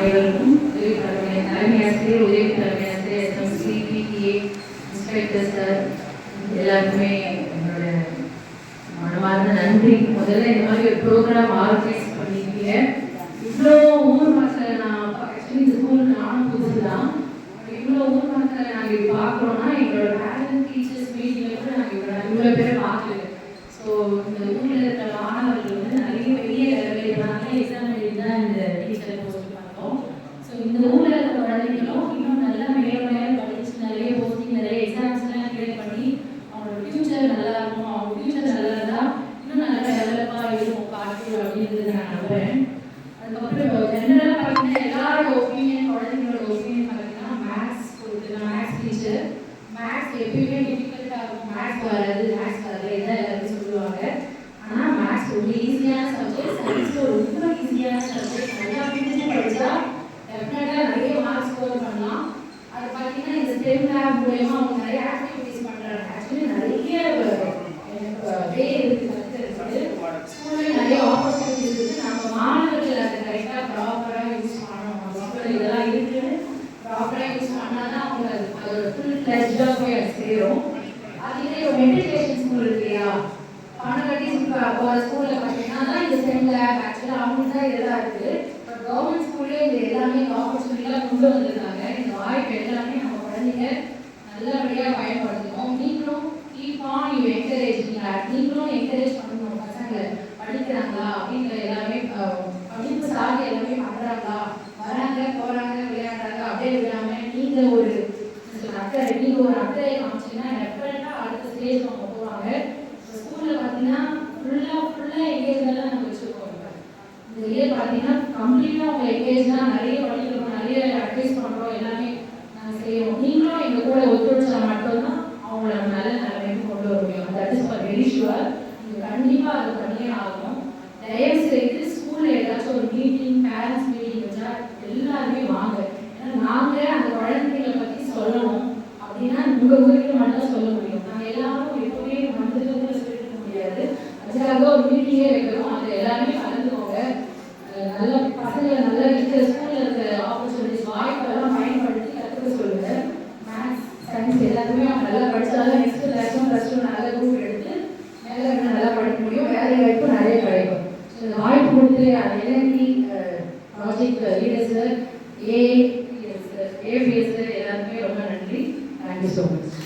அனைவருக்கும் உதவி தலைமை தலைமை ஆசிரியர் உதவி தலைமை ஆசிரியர் எஸ்எம்சி பிடிஏ இன்ஸ்பெக்டர் சார் எல்லாருக்குமே என்னோட மனமார்ந்த நன்றி. முதல்ல இந்த மாதிரி ஒரு ப்ரோக்ராம் ஆர்கனைஸ் பண்ணியிருக்கீங்க இவ்வளோ ஊர் மக்களை நான் ஆக்சுவலி இந்த ஸ்கூல் நானும் புதுசு தான் இவ்வளோ ஊர் மக்களை நாங்கள் இப்படி பார்க்குறோம்னா எங்களோட பேரண்ட் டீச்சர்ஸ் மீட்டிங்கில் கூட நாங்கள் இவ்வளோ பேரை பார்க்கல ஸோ இந்த ஊரில் இருக்கிற மாணவர்கள் வந்து நிறைய பெரிய லெவலில் எக்ஸாம் எழுதி தான் இந்த டீச்சர் போஸ்ட் பார்த்தோம் ஸோ இந்த ஊரில் இருக்கிற குழந்தைங்களும் இன்னும் நல்லா மேலே மேலே படிச்சு நிறைய போஸ்டிங் நிறைய எக்ஸாம்ஸ்லாம் கிளியர் பண்ணி அவங்களோட ஃபியூச்சர் நல்லா இருக்கும்? அவங்க ஃபியூச்சர் நல்லா இருந்தால் இன்னும் நல்லா டெவலப்பாக இருக்கும் பாட்டு அப்படின்றது நான் நம்புறேன். அதுக்கப்புறம் ஜென்ரலாக பார்த்தீங்கன்னா எல்லாரோட ஒப்பீனியன் குழந்தைங்களோட ஒப்பீனியன் பார்த்தீங்கன்னா மேக்ஸ் கொடுத்து மேக்ஸ் டீச்சர் மேக்ஸ் எப்பயுமே டிஃபிகல்ட்டாக இருக்கும். மேக்ஸ் வராது மேக்ஸ் வரல இதான் எல்லாரும் சொல்லுவாங்க. ஆனால் மேக்ஸ் ரொம்ப ஈஸியான சப்ஜெக்ட் சயின்ஸில் ரொம்ப ஈஸியான சப்ஜெக்ட் நல்லா புரிஞ்சு படித்தா டெஃபினட்டாக நிறைய மார்க்ஸ் ஸ்கோர் பண்ணலாம். அது பார்த்தீங்கன்னா இந்த ஸ்டெம் லேப் மூலயமா அவங்க நிறைய ஆக்டிவிட்டி ஆக்சுவலி நிறைய எனக்கு வே இருக்குது கற்றுக்கிறதுக்கு நிறைய ஆப்பர்ச்சுனிட்டிஸ் இருக்குது நம்ம மாணவர்கள் அதை கரெக்டாக ப்ராப்பராக யூஸ் பண்ணணும். நம்ம இதெல்லாம் இருக்குன்னு ப்ராப்பராக யூஸ் பண்ணால் தான் அவங்க அது அதோட ஃபுல் ஃப்ளெஜ்டாக போய் அது சேரும். அதுலேயே ஒரு மெடிடேஷன் ஸ்கூல் இருக்கு இல்லையா பணம் கட்டி போகிற ஸ்கூலில் பார்த்தீங்கன்னா தான் இந்த ஸ்டெம் லேப் ஆக்சுவலாக அவங்களுக்கு தான் இதெல்லாம் இருக்குது பட் கவர்மெண்ட் ஸ்கூல்லே இந்த எல்லாமே இந்த ஆப்பர்ச்சுனிட்டிலாம் கொண்டு வந்திருக்காங்க. இந்த வாய்ப்பு எல்லாமே நம்ம குழந்தைங்க நல்லபடியாக பயன்படுத்தணும். படிக்கிறாங்களா அப்படிங்கிற எல்லாமே அஹ், படிப்பு சார்ந்து எல்லாமே பண்ணுறாங்களா வராங்க போகிறாங்க விளையாடுறாங்க அப்படியே இல்லாமல் நீங்கள் ஒரு அக்கறை நீங்கள் ஒரு அக்கறையை காமிச்சிங்கன்னா டெஃபினட்டாக அடுத்த ஸ்டேஜ் அவங்க போவாங்க. ஸ்கூலில் பார்த்தீங்கன்னா ஃபுல்லாக ஃபுல்லாக எங்கேஜ்மெண்ட்லாம் நம்ம வச்சுருக்கோம். இந்த இயர் பார்த்தீங்கன்னா கம்ப்ளீட்டாக அவங்க எங்கேஜ் தான் நிறைய படிக்கிறோம் நிறைய அட்வைஸ் பண்ணுறோம் எல்லாமே உங்கள் ஊருக்கு மட்டும் சொல்ல முடியும். நாங்க எல்லாரும் எப்பவுமே மனதிலிருந்து சொல்லிட்டு முடியாது. அதுக்காக ஒரு மீட்டிங்கே வைக்கிறோம். அது எல்லாருமே கலந்துக்கோங்க. நல்ல பசங்களை நல்ல இருக்கிற ஸ்கூலில் இருக்கிற ஆப்பர்ச்சுனிட்டிஸ் வாய்ப்பெல்லாம் பயன்படுத்தி கற்றுக்க சொல்லுங்க. மேக்ஸ் சயின்ஸ் எல்லாத்துக்குமே அவங்க நல்லா படிச்சாலும் next plus one plus two நல்ல குரூப் எடுத்து மேலே நல்லா படிக்க முடியும். வேலை வாய்ப்பு நிறைய கிடைக்கும். இந்த வாய்ப்பு கொடுத்து அது energy project leaders A APS எல்லாருமே ரொம்ப நன்றி. grandes obras.